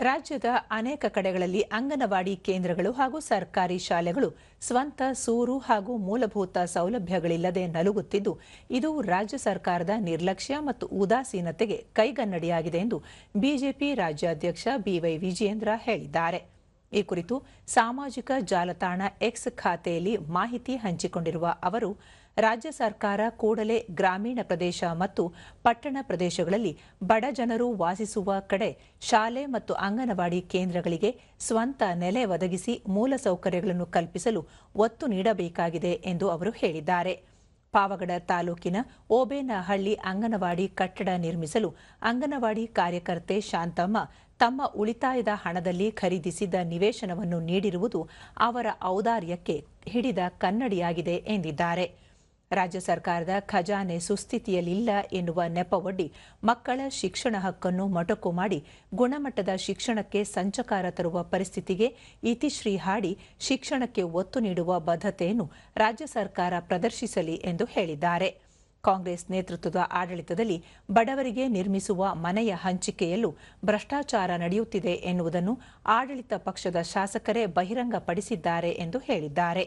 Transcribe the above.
ರಾಜ್ಯದ ಅನೇಕ ಕಡೆಗಳಲ್ಲಿ ಅಂಗನವಾಡಿ ಕೇಂದ್ರಗಳು ಹಾಗೂ ಸರ್ಕಾರಿ ಶಾಲೆಗಳು ಸ್ವಂತ ಸೂರು ಹಾಗೂ ಮೂಲಭೂತ ಸೌಲಭ್ಯಗಳಿಲ್ಲದೆ ನಲುಗುತ್ತಿದ್ದು, ಇದು ರಾಜ್ಯ ಸರ್ಕಾರದ ನಿರ್ಲಕ್ಷ್ಯ ಮತ್ತು ಉದಾಸೀನತೆಗೆ ಕೈಗನ್ನಡಿಯಾಗಿದೆ ಎಂದು ಬಿಜೆಪಿ ರಾಜ್ಯಾಧ್ಯಕ್ಷ ಬಿವೈ ವಿಜಯೇಂದ್ರ ಹೇಳಿದ್ದಾರೆ. ಈ ಕುರಿತು ಸಾಮಾಜಿಕ ಜಾಲತಾಣ ಎಕ್ಸ್ ಖಾತೆಯಲ್ಲಿ ಮಾಹಿತಿ ಹಂಚಿಕೊಂಡಿರುವ ಅವರು ರಾಜ್ಯ ಸರ್ಕಾರ ಕೂಡಲೇ ಗ್ರಾಮೀಣ ಪ್ರದೇಶ ಮತ್ತು ಪಟ್ಟಣ ಪ್ರದೇಶಗಳಲ್ಲಿ ಬಡ ಜನರು ವಾಸಿಸುವ ಕಡೆ ಶಾಲೆ ಮತ್ತು ಅಂಗನವಾಡಿ ಕೇಂದ್ರಗಳಿಗೆ ಸ್ವಂತ ನೆಲೆ ಒದಗಿಸಿ ಮೂಲಸೌಕರ್ಯಗಳನ್ನು ಕಲ್ಪಿಸಲು ಒತ್ತು ನೀಡಬೇಕಾಗಿದೆ ಎಂದು ಅವರು ಹೇಳಿದ್ದಾರೆ. ಪಾವಗಡ ತಾಲೂಕಿನ ಓಬೇನಹಳ್ಳಿ ಅಂಗನವಾಡಿ ಕಟ್ಟಡ ನಿರ್ಮಿಸಲು ಅಂಗನವಾಡಿ ಕಾರ್ಯಕರ್ತೆ ಶಾಂತಮ್ಮ ತಮ್ಮ ಉಳಿತಾಯದ ಹಣದಲ್ಲಿ ಖರೀದಿಸಿದ ನಿವೇಶನವನ್ನು ನೀಡಿರುವುದು ಅವರ ಔದಾರ್ಯಕ್ಕೆ ಹಿಡಿದ ಕನ್ನಡಿಯಾಗಿದೆ ಎಂದಿದ್ದಾರೆ. ರಾಜ್ಯ ಸರ್ಕಾರದ ಖಜಾನೆ ಸುಸ್ಥಿತಿಯಲ್ಲಿಲ್ಲ ಎನ್ನುವ ನೆಪವೊಡ್ಡಿ ಮಕ್ಕಳ ಶಿಕ್ಷಣ ಹಕ್ಕನ್ನು ಮೊಟಕು ಮಾಡಿ ಗುಣಮಟ್ಟದ ಶಿಕ್ಷಣಕ್ಕೆ ಸಂಚಕಾರ ತರುವ ಪರಿಸ್ಥಿತಿಗೆ ಇತಿಶ್ರೀ ಹಾಡಿ ಶಿಕ್ಷಣಕ್ಕೆ ಒತ್ತು ನೀಡುವ ಬದ್ಧತೆಯನ್ನು ರಾಜ್ಯ ಸರ್ಕಾರ ಪ್ರದರ್ಶಿಸಲಿ ಎಂದು ಹೇಳಿದ್ದಾರೆ. ಕಾಂಗ್ರೆಸ್ ನೇತೃತ್ವದ ಆಡಳಿತದಲ್ಲಿ ಬಡವರಿಗೆ ನಿರ್ಮಿಸುವ ಮನೆಯ ಹಂಚಿಕೆಯಲ್ಲೂ ಭ್ರಷ್ಟಾಚಾರ ನಡೆಯುತ್ತಿದೆ ಎನ್ನುವುದನ್ನು ಆಡಳಿತ ಪಕ್ಷದ ಶಾಸಕರೇ ಬಹಿರಂಗಪಡಿಸಿದ್ದಾರೆ ಎಂದು ಹೇಳಿದ್ದಾರೆ.